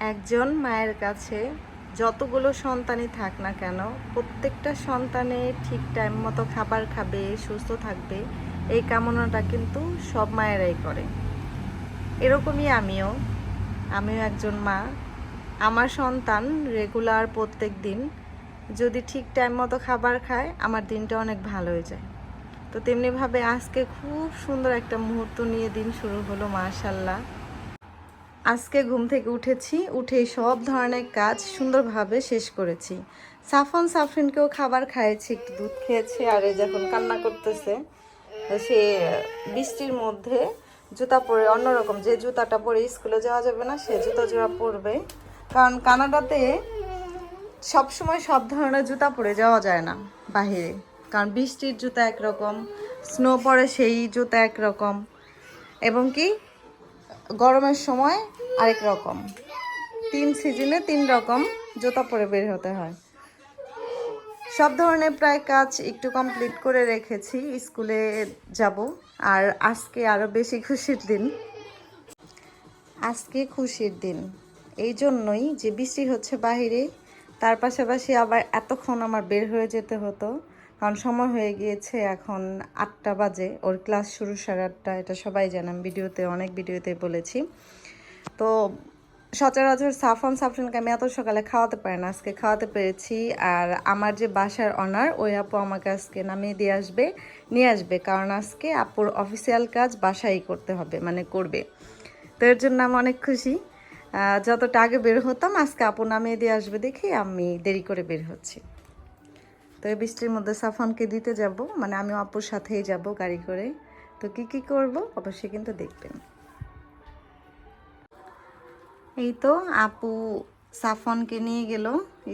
একজন মায়ের কাছে যতগুলো সন্তানই থাক না কেন, প্রত্যেকটা সন্তানে ঠিক টাইম মতো খাবার খাবে, সুস্থ থাকবে, এই কামনাটা কিন্তু সব মায়েরাই করে। এরকমই আমিও আমিও একজন মা। আমার সন্তান রেগুলার প্রত্যেক দিন যদি ঠিক টাইম মতো খাবার খায়, আমার দিনটা অনেক ভালো হয়ে যায়। তো তেমনিভাবে আজকে খুব সুন্দর একটা মুহূর্ত নিয়ে দিন শুরু হলো মাশাল্লাহ আজকে ঘুম থেকে উঠেছি উঠে সব ধরনের কাজ সুন্দরভাবে শেষ করেছি। সাফন সাফরিনকেও খাবার খাইয়েছি, একটু দুধ খেয়েছে, আর এই যখন কান্না করতেছে সে বৃষ্টির মধ্যে জুতা পরে অন্যরকম, যে জুতাটা পরে স্কুলে যাওয়া যাবে না, সে জুতা জোড়া পরবে। কারণ কানাডাতে সব সময় সব ধরনের জুতা পরে যাওয়া যায় না বাহিরে। কারণ বৃষ্টির জুতা একরকম, স্নো পরে সেই জুতা একরকম। এবং কি গরমের সময় আরেক রকম। তিন সিজনে তিন রকম জুতা পরে বের হতে হয়। সব ধরনের প্রায় কাজ একটু কমপ্লিট করে রেখেছি, স্কুলে যাব। আর আজকে আরও বেশি খুশির দিন। আজকে খুশির দিন। এই জন্যই যে বৃষ্টি হচ্ছে বাহিরে, তার পাশাপাশি আবার এতক্ষণ আমার বের হয়ে যেতে হতো। কারণ সময় হয়ে গিয়েছে এখন আটটা বাজে, ওর ক্লাস শুরু সাড়ে আটটা, এটা সবাই জানেন ভিডিওতে, অনেক ভিডিওতে বলেছি। তো সচরাচর সাফন সাফরিনকে আমি এত সকালে খাওয়াতে পারি না, আজকে খাওয়াতে পেরেছি। আর আমার যে বাসার অনার ওই আপু আমাকে আজকে নামিয়ে দিয়ে আসবে, নিয়ে আসবে, কারণ আজকে আপুর অফিসিয়াল কাজ বাসায় করতে হবে মানে করবে। তো এর জন্য আমি অনেক খুশি। যতটা আগে বের হতাম, আজকে আপু নামিয়ে দিয়ে আসবে দেখি আমি দেরি করে বের হচ্ছি। তো এই বৃষ্টির মধ্যে সাফনকে দিতে যাব। মানে আমি আপুর সাথেই যাব গাড়ি করে। তো কি কি করব অবশ্যই কিন্তু দেখবেন। এই তো আপু সাফনকে নিয়ে গেল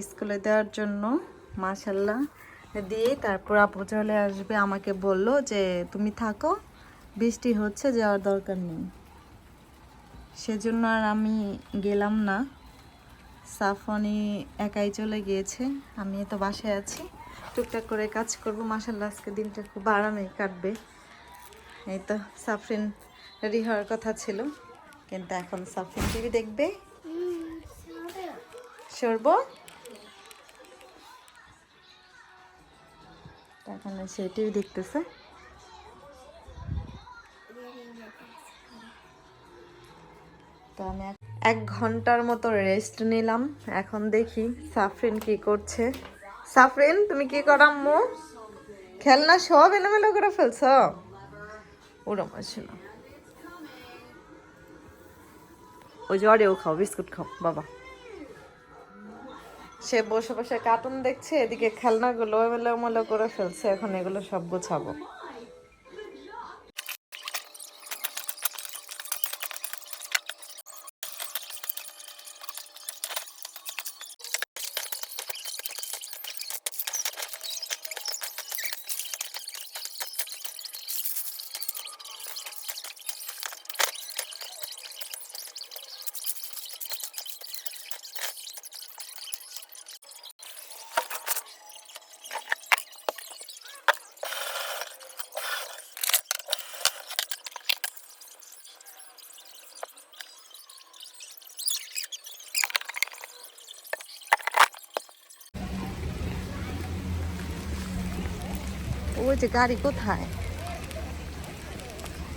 স্কুলে দেওয়ার জন্য মাশাল্লাহ দিয়ে তারপর আপু চলে আসবে, আমাকে বলল যে তুমি থাকো, বৃষ্টি হচ্ছে, যাওয়ার দরকার নেই। সেজন্য আর আমি গেলাম না। সাফনি একাই চলে গিয়েছে আমি তো বাসায় আছি। টুকটাক করে কাজ করব। মাসাল্লাহ আজকে দিনটা খুব আরামে কাটবে। এই তো সাফরিন রেডি হওয়ার কথা ছিল, কিন্তু এখন সাফরিন টিভি দেখবে। সরব। এখন সে টিভি দেখতেছে। তো আমি এক- ঘণ্টার মতো রেস্ট নিলাম। এখন দেখি সাফরিন কি করছে। সাফরিন, তুমি কি করাম্মু খেলনা সব এলোমেলো করে ফেলছ? ওরম ছিল ওই জ্বরে ও খাও, বিস্কুট খাও, বাবা। সে বসে বসে কার্টুন দেখছে, এদিকে খেলনাগুলো এলোমেলো করে ফেলছে, এখন এগুলো সব গোছাবো। ওই যে গাড়ি কোথায়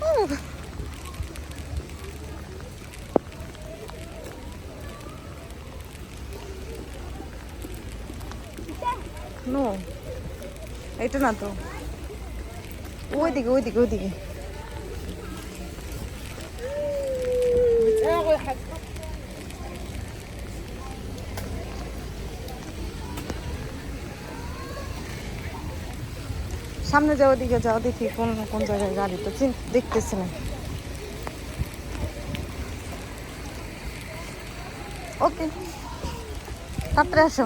উহ। নো এটা না তো ওইদিকে ওইদিকে ওইদিকে সামনে যাও দিকে যাও, দেখি কোন কোন জায়গায় গাড়ি তো দেখতেছি না। ওকে তারপরে আসো।